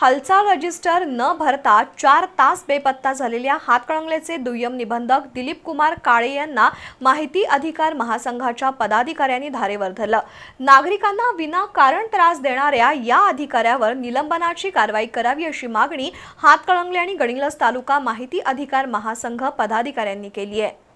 हालचाल रजिस्टर न भरता चार तास बेपत्ता झालेल्या हातकणंगलेचे दुय्यम निबंधक दिलीप कुमार काळे यांना माहिती अधिकार महासंघाच्या पदाधिकाऱ्यांनी धारेवर धरलं. नागरिकांना विनाकारण त्रास देणाऱ्या या अधिकाऱ्यावर निलंबनाची कारवाई करावी अशी मागणी हातकळंगले आणि गडिंगलज तालुका माहिती अधिकार महासंघ पदाधिकाऱ्यांनी केली आहे.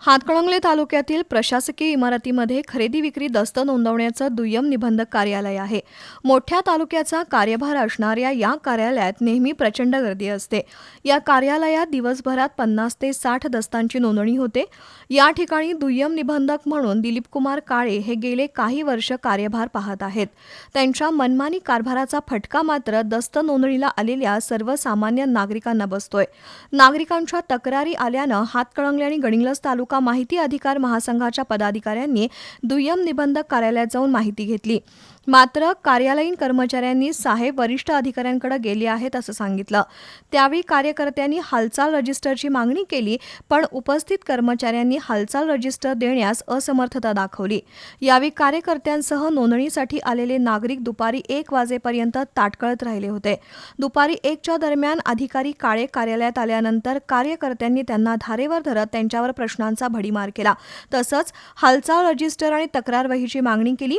हातकणंगले तालुक्यातील प्रशासकीय इमारतीमध्ये खरेदी विक्री दस्त नोंदवण्याचं दुय्यम निबंधक कार्यालय आहे. मोठ्या तालुक्याचा कार्यभार असणाऱ्या या कार्यालयात नेहमी प्रचंड गर्दी असते. या कार्यालयात दिवसभरात पन्नास ते साठ दस्तांची नोंदणी होते. या ठिकाणी दुय्यम निबंधक म्हणून दिलीपकुमार काळे हे गेले काही वर्ष कार्यभार पाहत आहेत. त्यांच्या मनमानी कारभाराचा फटका मात्र दस्त नोंदणीला आलेल्या सर्वसामान्य नागरिकांना बसतोय. नागरिकांच्या तक्रारी आल्यानं हातकळंगले आणि गणिंगलस तालुका माहिती अधिकार महासंघाच्या पदाधिकाऱ्यांनी दुय्यम निबंधक कार्यालयात जाऊन माहिती घेतली. मात्र कार्यालयीन कर्मचाऱ्यांनी साहेब वरिष्ठ अधिकाऱ्यांकडे गेले आहेत असं सांगितलं. त्यावेळी कार्यकर्त्यांनी हालचाल रजिस्टरची मागणी केली पण उपस्थित कर्मचाऱ्यांनी हालचाल रजिस्टर देण्यास असमर्थता दाखवली. यावेळी कार्यकर्त्यांसह नोंदणीसाठी आलेले नागरिक दुपारी एक वाजेपर्यंत ताटकळत राहिले होते. दुपारी एकच्या दरम्यान अधिकारी काळे कार्यालयात आल्यानंतर कार्यकर्त्यांनी त्यांना धारेवर धरत त्यांच्यावर प्रश्नांचा भडीमार केला. तसंच हालचाल रजिस्टर आणि तक्रारवहीची मागणी केली.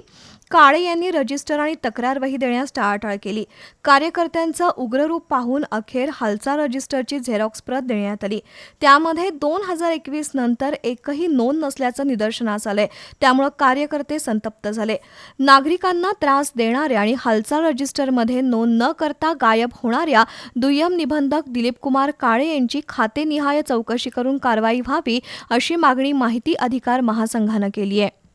काळे यांनी रजिस्टर आणि तक्रारवही देण्यास टाळाटाळ केली. कार्यकर्त्यांचं उग्ररूप पाहून अखेर हालचाल रजिस्टरची झेरॉक्स प्रत देण्यात आली. त्यामध्ये दोन हजार एकवीस नंतर एकही नोंद नसल्याचं निदर्शनास आलंय. त्यामुळे कार्यकर्ते संतप्त झाले. नागरिकांना त्रास देणाऱ्या आणि हालचाल रजिस्टरमध्ये नोंद न करता गायब होणाऱ्या दुय्यम निबंधक दिलीप कुमार काळे यांची खातेनिहाय चौकशी करून कारवाई व्हावी अशी मागणी माहिती अधिकार महासंघानं केली आहे.